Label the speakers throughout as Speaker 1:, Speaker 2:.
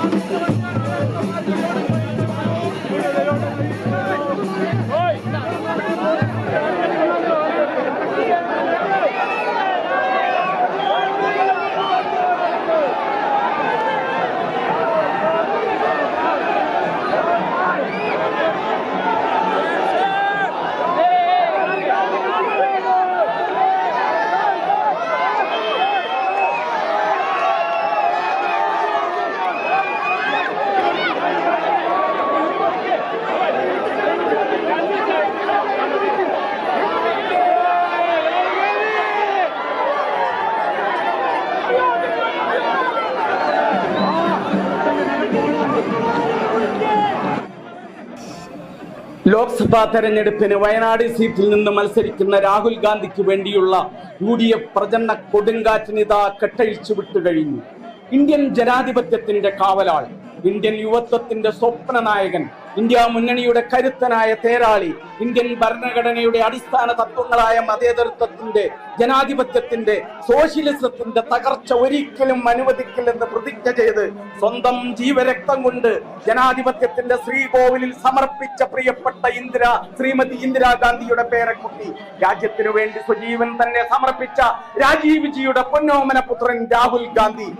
Speaker 1: Thank you. Lok Sabha തെരഞ്ഞെടുപ്പിന് വയനാട് സീറ്റിൽ നിന്ന് മത്സരിക്കുന്ന രാഹുൽ ഗാന്ധിക്ക് വേണ്ടിയുള്ള യു ഡി എഫ് പ്രചരണ കൊടുങ്കാറ്റിനിതാ കെട്ടഴിച്ചു വിട്ടു കഴിഞ്ഞു. ഇന്ത്യൻ ജനാധിപത്യത്തിന്റെ കാവലാൾ ഇന്ത്യൻ യുവത്വത്തിന്റെ സ്വപ്ന നായകൻ ഇന്ത്യ മുന്നണിയുടെ കരുത്തനായ തേരാളി ഇന്ത്യൻ ഭരണഘടനയുടെ അടിസ്ഥാന തത്വങ്ങളായ മതേതരത്വത്തിന്റെ ജനാധിപത്യത്തിന്റെ സോഷ്യലിസത്തിന്റെ തകർച്ച ഒരിക്കലും അനുവദിക്കില്ലെന്ന് പ്രതിജ്ഞ ചെയ്ത് സ്വന്തം ജീവരക്തം കൊണ്ട് ജനാധിപത്യത്തിന്റെ ശ്രീകോവിലിൽ സമർപ്പിച്ച പ്രിയപ്പെട്ട ഇന്ദിര ശ്രീമതി ഇന്ദിരാഗാന്ധിയുടെ പേരക്കുട്ടി രാജ്യത്തിനു വേണ്ടി സ്വജീവൻ തന്നെ സമർപ്പിച്ച രാജീവ് ജിയുടെ പൊന്നോമന പുത്രൻ രാഹുൽ ഗാന്ധി.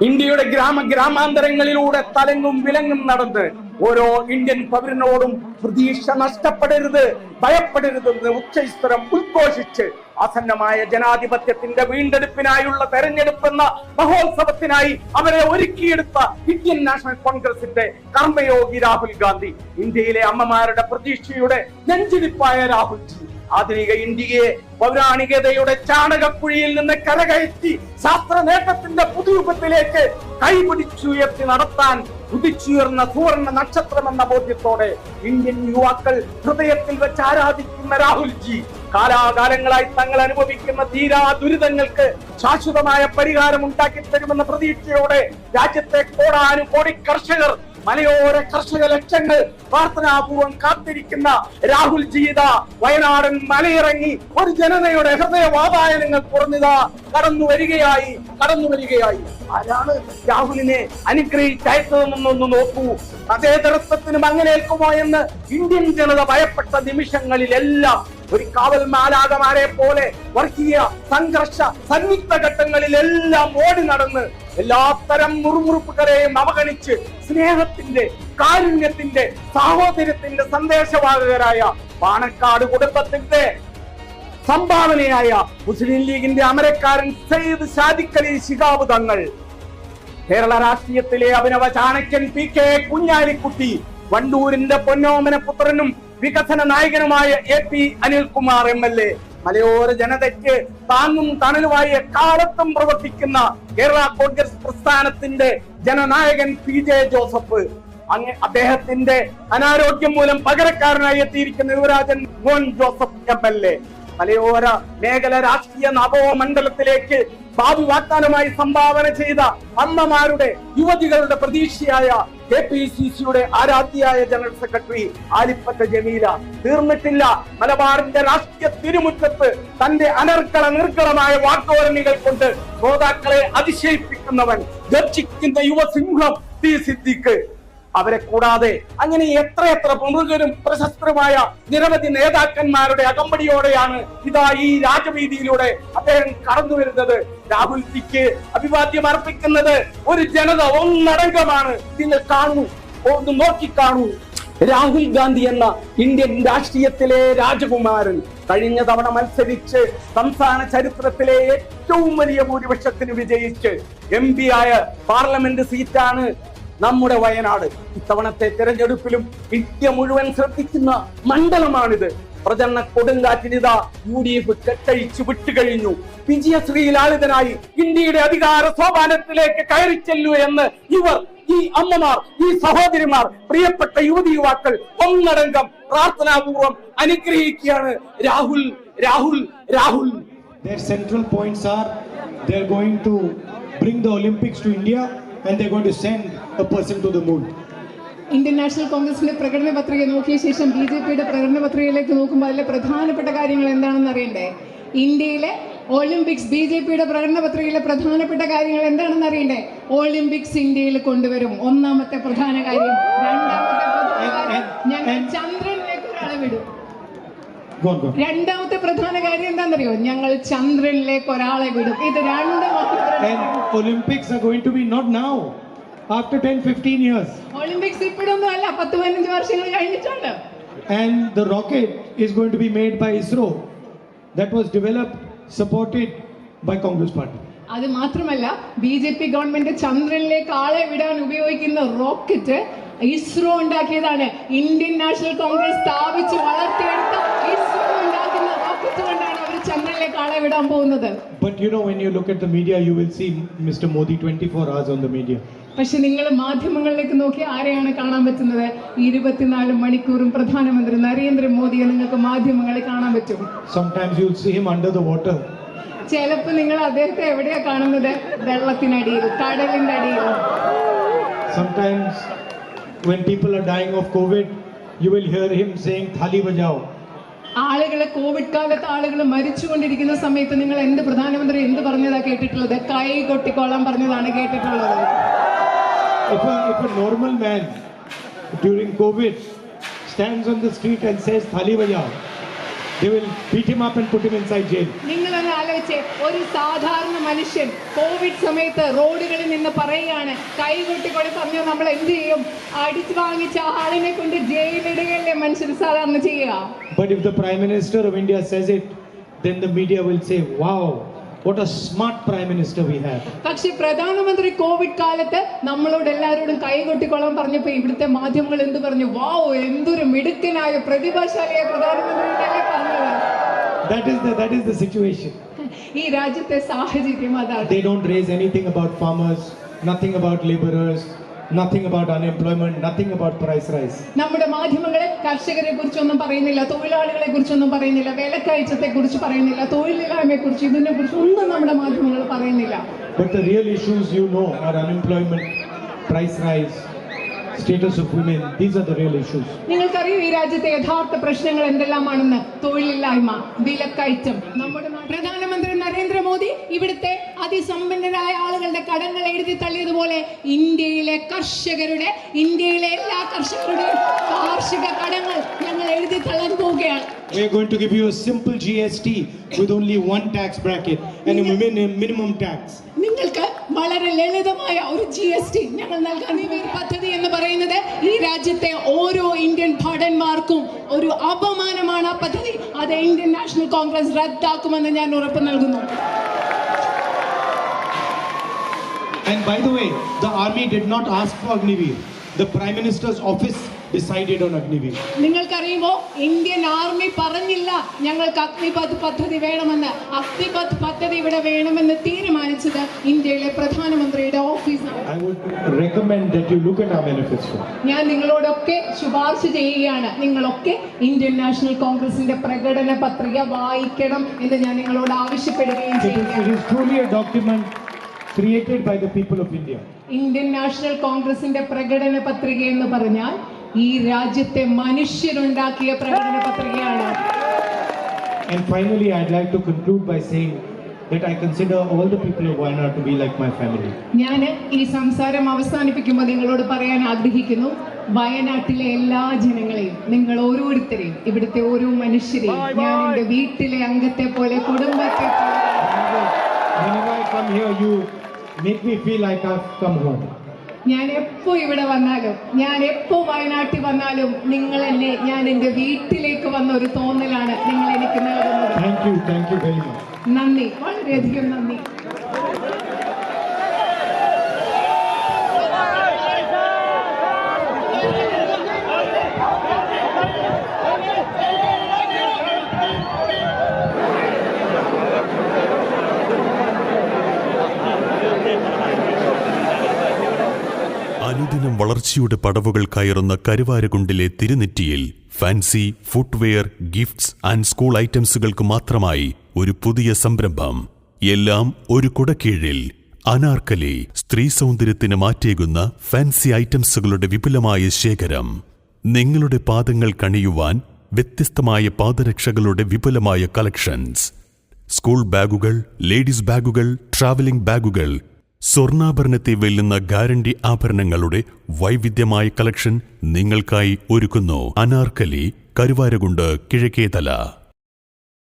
Speaker 1: ഇന്ത്യയുടെ ഗ്രാമ ഗ്രാമാന്തരങ്ങളിലൂടെ തലങ്ങും വിലങ്ങും നടന്ന് ഓരോ ഇന്ത്യൻ പൗരനോടും പ്രതീക്ഷ നഷ്ടപ്പെടരുത് ഭയപ്പെടരുതെന്ന് ഉച്ചസ്ഥരം ഉദ്ഘോഷിച്ച് ആസന്നമായ ജനാധിപത്യത്തിന്റെ വീണ്ടെടുപ്പിനായുള്ള തെരഞ്ഞെടുപ്പെന്ന മഹോത്സവത്തിനായി അവരെ ഒരുക്കിയെടുത്ത ഇന്ത്യൻ നാഷണൽ കോൺഗ്രസിന്റെ കർമ്മയോഗി രാഹുൽ ഗാന്ധി ഇന്ത്യയിലെ അമ്മമാരുടെ പ്രതീക്ഷയുടെ നെഞ്ചിരിപ്പായ രാഹുൽജി ആധുനിക ഇന്ത്യയെ പൗരാണികതയുടെ ചാണകക്കുഴിയിൽ നിന്ന് കരകയറ്റി ശാസ്ത്ര നേട്ടത്തിന്റെ പുതുരൂപത്തിലേക്ക് കൈപിടിച്ചുയർത്തി നടത്താൻ ഉദിച്ചുയർന്ന സുവർണ നക്ഷത്രമെന്ന ബോധ്യത്തോടെ ഇന്ത്യൻ യുവാക്കൾ ഹൃദയത്തിൽ വെച്ച് ആരാധിക്കുന്ന രാഹുൽജി കാലാകാലങ്ങളായി തങ്ങൾ അനുഭവിക്കുന്ന തീരാ ദുരിതങ്ങൾക്ക് ശാശ്വതമായ പരിഹാരം ഉണ്ടാക്കി തരുമെന്ന പ്രതീക്ഷയോടെ രാജ്യത്തെ കോടാനു കോടി കർഷകർ മലയോര കർഷക ലക്ഷങ്ങൾ പ്രാർത്ഥനാപൂർവം കാത്തിരിക്കുന്ന രാഹുൽ ജീത വയനാടൻ മലയിറങ്ങി ഒരു ജനതയുടെ ഹൃദയവാതായനങ്ങൾ കുറഞ്ഞതാ. കടന്നു വരികയായി കടന്നു വരികയായി. ആരാണ് രാഹുലിനെ അനുഗ്രഹിച്ചയച്ചതെന്നൊന്ന് നോക്കൂ. അതേതരത്വത്തിനും അങ്ങനെ ഏൽക്കുമോ എന്ന് ഇന്ത്യൻ ജനത ഭയപ്പെട്ട നിമിഷങ്ങളിലെല്ലാം ഒരു കാവൽ മാലാകമാരെ പോലെ വർഗീയ സംഘർഷ സന്നിഗ്ധ ഘട്ടങ്ങളിലെല്ലാം ഓടി നടന്ന് എല്ലാത്തരം മുറുമുറുപ്പുകളെയും അവഗണിച്ച് സ്നേഹത്തിന്റെ കാരുണ്യത്തിന്റെ സാഹോദര്യത്തിന്റെ സന്ദേശവാഹകരായ പാണക്കാട് കുടുംബത്തിന്റെ സംഭാവനയായ മുസ്ലിം ലീഗിന്റെ അമരക്കാരൻ സയ്യിദ് ഷാദിഖലി ശിഹാബ് തങ്ങൾ. കേരള രാഷ്ട്രീയത്തിലെ അഭിനവ ചാണക്യൻ പി കെ കുഞ്ഞാലിക്കുട്ടി വണ്ടൂരിന്റെ പൊന്നോമന പുത്രനും വികസന നായകനുമായ A P Anilkumar M L A. മലയോര ജനതയ്ക്ക് താങ്ങും തണലുമായി എക്കാലത്തും പ്രവർത്തിക്കുന്ന കേരള കോൺഗ്രസ് പ്രസ്ഥാനത്തിന്റെ ജനനായകൻ പി ജെ ജോസഫ്. അങ്ങ് അദ്ദേഹത്തിന്റെ അനാരോഗ്യം മൂലം പകരക്കാരനായി എത്തിയിരിക്കുന്ന യുവരാജൻ മോൻ ജോസഫ് എം എൽ എ. മലയോര മേഖല രാഷ്ട്രീയ നവോ മണ്ഡലത്തിലേക്ക് ബാബു വാഗ്ദാനമായി സംഭാവന ചെയ്ത അമ്മമാരുടെ യുവതികളുടെ പ്രതീക്ഷയായ കെ പി സി സിയുടെ ആരാധ്യയായ ജനറൽ സെക്രട്ടറി ആലിപ്പറ്റ ജമീല തീർന്നിട്ടില്ല. മലബാറിന്റെ രാഷ്ട്രീയ തിരുമുറ്റത്ത് തന്റെ അനർക്കള നിർക്കളമായ വാഗ്ദോരണികൾ കൊണ്ട് ശ്രോതാക്കളെ അതിശയിപ്പിക്കുന്നവൻ ഗർജിക്കുന്ന യുവസിംഹം സിദ്ദിഖ്. അവരെ കൂടാതെ അങ്ങനെ എത്ര എത്ര പ്രമുഖരും പ്രശസ്തരുമായ നിരവധി നേതാക്കന്മാരുടെ അകമ്പടിയോടെയാണ് ഇതാ ഈ രാജവീതിയിലൂടെ അദ്ദേഹം കടന്നു വരുന്നത്. രാഹുൽജിക്ക് അഭിവാദ്യം അർപ്പിക്കുന്നത് ഒരു ജനത ഒന്നടങ്കമാണ്. നിങ്ങൾ കാണൂ ഒന്ന് നോക്കിക്കാണൂ. രാഹുൽ ഗാന്ധി എന്ന ഇന്ത്യൻ രാഷ്ട്രീയത്തിലെ രാജകുമാരൻ കഴിഞ്ഞ തവണ മത്സരിച്ച് സംസ്ഥാന ചരിത്രത്തിലെ ഏറ്റവും വലിയ ഭൂരിപക്ഷത്തിന് വിജയിച്ച് എം ആയ പാർലമെന്റ് സീറ്റാണ് നമ്മുടെ വയനാട് ഇത്തവണത്തെ തെരഞ്ഞെടുപ്പിലും വിദ്യ മുഴുവൻ ശ്രദ്ധിക്കുന്ന മണ്ഡലമാണിത്. പ്രചരണ കൊടുങ്കാറ്റിനിത യു ഡി എഫ് കെട്ടഴിച്ചു വിട്ടുകഴിഞ്ഞു. വിജയശ്രീലാളിതനായി ഇന്ത്യയുടെ അധികാര സോപാനത്തിലേക്ക് കയറി ചെല്ലു എന്ന് ഇവർ ഈ അമ്മമാർ ഈ സഹോദരിമാർ പ്രിയപ്പെട്ട യുവതി യുവാക്കൾ ഒന്നടങ്കം പ്രാർത്ഥനാപൂർവം അനുഗ്രഹിക്കുകയാണ്. Rahul Rahul Rahul.
Speaker 2: Their central points are they're going to bring the Olympics to India. And they're going to send a person to the moon.
Speaker 3: Indian National കോൺഗ്രസിന്റെ പ്രകടന പത്രിക നോക്കിയ ശേഷം ബി ജെ പിയുടെ പ്രകടന പത്രികയിലേക്ക് നോക്കുമ്പോൾ അതിലെ പ്രധാനപ്പെട്ട കാര്യങ്ങൾ എന്താണെന്ന് അറിയണ്ടേ? ഇന്ത്യയിലെ ഒളിമ്പിക്സ് ബി ജെ പിയുടെ പ്രകടന പത്രികയിലെ പ്രധാനപ്പെട്ട കാര്യങ്ങൾ എന്താണെന്ന് അറിയണ്ടേ? ഒളിമ്പിക്സ് ഇന്ത്യയിൽ കൊണ്ടുവരും. ഒന്നാമത്തെ പ്രധാന കാര്യം. രണ്ടാമത്തെ രണ്ടാമത്തെ പ്രധാന കാര്യം എന്താണെന്നറിയോ? ഞങ്ങൾ ചന്ദ്രനിലേക്ക് ഒരാളെ വിടും. ഇത് രണ്ട് മാത്രം.
Speaker 2: And Olympics are going to be not 10, 15 years
Speaker 3: Olympics ഇപ്പോഴൊന്നും അല്ല. പത്ത് പതിനഞ്ച് വർഷങ്ങൾ കഴിഞ്ഞിട്ടുണ്ട്.
Speaker 2: And the rocket is going to be made by ISRO that was developed, supported by Congress party
Speaker 3: അത് മാത്രമല്ല ബി ജെ പി ഗവൺമെന്റ് ചന്ദ്രനിലേക്ക് ആളെ വിടാൻ ഉപയോഗിക്കുന്ന റോക്കറ്റ് ഇസ്രോ ഉണ്ടാക്കിയതാണ്. ഇന്ത്യൻ നാഷണൽ കോൺഗ്രസ് സ്ഥാപിച്ച് വളർത്തിയെടുത്ത ഇസ്രോ ഉണ്ടാക്കുന്ന റോക്കറ്റ് കൊണ്ടാണ് അവർ ചന്ദ്രനിലേക്ക് ആളെ വിടാൻ പോകുന്നത്
Speaker 2: But you know, when you look at the media, you will see Mr. Modi 24 hours on the media.
Speaker 3: പക്ഷെ നിങ്ങൾ മാധ്യമങ്ങളിലേക്ക് നോക്കി ആരെയാണ് കാണാൻ പറ്റുന്നത് ഇരുപത്തിനാല് മണിക്കൂറും പ്രധാനമന്ത്രി നരേന്ദ്രമോദിയെ നിങ്ങൾക്ക് മാധ്യമങ്ങളിൽ കാണാൻ പറ്റും
Speaker 2: Sometimes you'll see him under the water.
Speaker 3: ചിലപ്പോൾ നിങ്ങൾ അദ്ദേഹത്തെ എവിടെയാ കാണുന്നത് വെള്ളത്തിനടിയിൽ കടലിന്റെ അടിയിൽ
Speaker 2: Sometimes when people are dying of COVID, you will hear him saying Thali Bajao.
Speaker 3: ആളുകളെ കോവിഡ് കാലത്ത് ആളുകൾ മരിച്ചുകൊണ്ടിരിക്കുന്ന സമയത്ത് നിങ്ങൾ എന്ത് പ്രധാനമന്ത്രി എന്ത് പറഞ്ഞതാ കേട്ടിട്ടുള്ളത്? കൈ കൊട്ടിക്കോളാൻ പറഞ്ഞതാണ് കേട്ടിട്ടുള്ളത്.
Speaker 2: ഇപ്പൊ ഇപ്പൊ normal man during Covid stand on the street and says തലിവയ്യ they will beat him up and put him inside jail
Speaker 3: ആലോചിച്ച് ഒരു സാധാരണ മനുഷ്യൻ കോവിഡ് സമയത്ത് റോഡുകളിൽ നിന്ന് പറയുകയാണ് കൈകൊട്ടി കൊണ്ട് സമയം നമ്മൾ എന്ത് ചെയ്യും അടിച്ചു വാങ്ങിച്ച ആളിനെ കൊണ്ട് ജയിലിടുകയല്ലേ മനുഷ്യർ സാധാരണ ചെയ്യുക
Speaker 2: But if the Prime Minister of India says it, then the media will say, wow, what a smart Prime Minister we have.
Speaker 3: പക്ഷേ പ്രധാനമന്ത്രി കോവിഡ് കാലത്ത് നമ്മളോട് എല്ലാവരോടും കൈകൊട്ടിക്കൊള്ളാൻ പറഞ്ഞപ്പോൾ പറഞ്ഞപ്പോ ഇവിടുത്തെ മാധ്യമങ്ങൾ എന്ത് പറഞ്ഞു വാവ് എന്തൊരു മിടുക്കനായ പ്രതിഭാശാലിയായ പ്രധാനമന്ത്രി
Speaker 2: That is the, that is the situation.
Speaker 3: ഈ രാജ്യത്തെ സാഹചര്യം അതാണ്
Speaker 2: They don't raise anything about farmers, nothing about laborers, nothing about unemployment, nothing about price rise.
Speaker 3: നമ്മുടെ മാധ്യമങ്ങളെ കർഷകരെ കുറിച്ചൊന്നും പറയുന്നില്ല തൊഴിലാളികളെ കുറിച്ചൊന്നും പറയുന്നില്ല വിലക്കയറ്റത്തെ കുറിച്ച് പറയുന്നില്ല തൊഴിലില്ലായ്മയെ കുറിച്ച് ഇതിനെ കുറിച്ച് ഒന്നും നമ്മുടെ മാധ്യമങ്ങൾ പറയുന്നില്ല
Speaker 2: But the real issues you know are unemployment, price rise, status of women. These are the real issues.
Speaker 3: നിങ്ങൾക്ക് അറിയോ ഈ രാജ്യത്തെ യഥാർത്ഥ പ്രശ്നങ്ങൾ എന്തെല്ലാമാണെന്ന് തൊഴിലില്ലായ്മ വിലക്കയറ്റം നമ്മുടെ നരേന്ദ്രമോദി ഇവിടുത്തെ അതിസമ്പന്നരായ ആളുകളുടെ കടങ്ങൾ എഴുതി തള്ളിയതുപോലെ ഇന്ത്യയിലെ കർഷകരുടെ ഇന്ത്യയിലെ എല്ലാ കർഷകരുടെയും കാർഷിക കടങ്ങൾ ഞങ്ങൾ എഴുതി തള്ളാൻ പോവുകയാണ്
Speaker 2: We are going to give you a simple GST with only one tax bracket and a min- minimum tax.
Speaker 3: നിങ്ങൾക്ക് വളരെ ലളിതമായ ഒരു ജി എസ് ടി ഞങ്ങൾ നൽകാൻ പദ്ധതി എന്ന് പറയുന്നത് ഈ രാജ്യത്തെ ഓരോ ഇന്ത്യൻ ഭടന്മാർക്കും ഒരു അപമാനമാണ് ആ പദ്ധതി അത് ഇന്ത്യൻ നാഷണൽ കോൺഗ്രസ് റദ്ദാക്കുമെന്ന് ഞാൻ ഉറപ്പ് നൽകുന്നു
Speaker 2: And by the way, the army did not ask for Agniveer. The Prime Minister's office decided on Agniveer.
Speaker 3: നിങ്ങൾക്കറിയുമോ ഇന്ത്യൻ ആർമി പറഞ്ഞില്ല ഞങ്ങൾക്ക് അഗ്നിപത് പദ്ധതി വേണമെന്ന് അഗ്നിപത് പദ്ധതി ഇവിടെ വേണമെന്ന് തീരുമാനിച്ചത് ഇന്ത്യയിലെ പ്രധാനമന്ത്രിയുടെ ഓഫീസാണ്. ഞാൻ നിങ്ങളോടൊക്കെ ശുപാർശ ചെയ്യുകയാണ് നിങ്ങളൊക്കെ ഇന്ത്യൻ നാഷണൽ കോൺഗ്രസിന്റെ പ്രകടന പത്രിക വായിക്കണം എന്ന് ഞാൻ നിങ്ങളോട് ആവശ്യപ്പെടുകയും ചെയ്യുകയാണ്
Speaker 2: created by the people of India.
Speaker 3: Indian National കോൺഗ്രസിന്റെ പ്രകടന പത്രിക എന്ന് പറഞ്ഞാൽ ഈ രാജ്യത്തെ മനുഷ്യരുണ്ടാക്കിയ പ്രകടന പത്രികയാണ്
Speaker 2: And finally, I'd like to conclude by saying that I consider all the people of Wayanad to be like my family.
Speaker 3: ഞാൻ ഈ സംസാരം അവസാനിപ്പിക്കുമ്പോൾ നിങ്ങളോട് പറയാൻ ആഗ്രഹിക്കുന്നു വയനാട്ടിലെ എല്ലാ ജനങ്ങളെയും നിങ്ങൾ ഓരോരുത്തരെയും ഇവിടുത്തെ ഓരോ മനുഷ്യരെയും ഞാൻ എൻ്റെ വീട്ടിലെ അംഗത്തെ പോലെ കുടുംബത്തെ പോലെ
Speaker 2: Whenever I come here, you make me feel like I've come home.
Speaker 3: ഞാൻ എപ്പോ ഇവിടെ വന്നാലും ഞാൻ എപ്പോ വയനാട്ടിൽ വന്നാലും നിങ്ങൾ എന്നെ ഞാൻ എന്റെ വീട്ടിലേക്ക് വന്ന ഒരു തോന്നലാണ് നിങ്ങൾ എനിക്ക് നൽകുന്നത്. നന്ദി വളരെയധികം നന്ദി
Speaker 4: അനുദിനം വളർച്ചയുടെ പടവുകൾ കയറുന്ന കരുവാരകുണ്ടിലെ തിരുനെറ്റിയിൽ fancy footwear gifts and school ഐറ്റംസുകൾക്ക് മാത്രമായി ഒരു പുതിയ സംരംഭം. എല്ലാം ഒരു കുടക്കീഴിൽ. അനാർക്കലി സ്ത്രീ സൗന്ദര്യത്തിന് മാറ്റേകുന്ന ഫാൻസി ഐറ്റംസുകളുടെ വിപുലമായ ശേഖരം. നിങ്ങളുടെ പാദങ്ങൾ കണിയുവാൻ വ്യത്യസ്തമായ പാദരക്ഷകളുടെ വിപുലമായ കളക്ഷൻസ്. സ്കൂൾ ബാഗുകൾ ലേഡീസ് ബാഗുകൾ ട്രാവലിംഗ് ബാഗുകൾ സ്വർണാഭരണത്തെ വെല്ലുന്ന ഗ്യാരണ്ടി ആഭരണങ്ങളുടെ വൈവിധ്യമായ കളക്ഷൻ നിങ്ങൾക്കായി ഒരുക്കുന്നു അനാർക്കലി കരുവാരകുണ്ട് കിഴക്കേതല.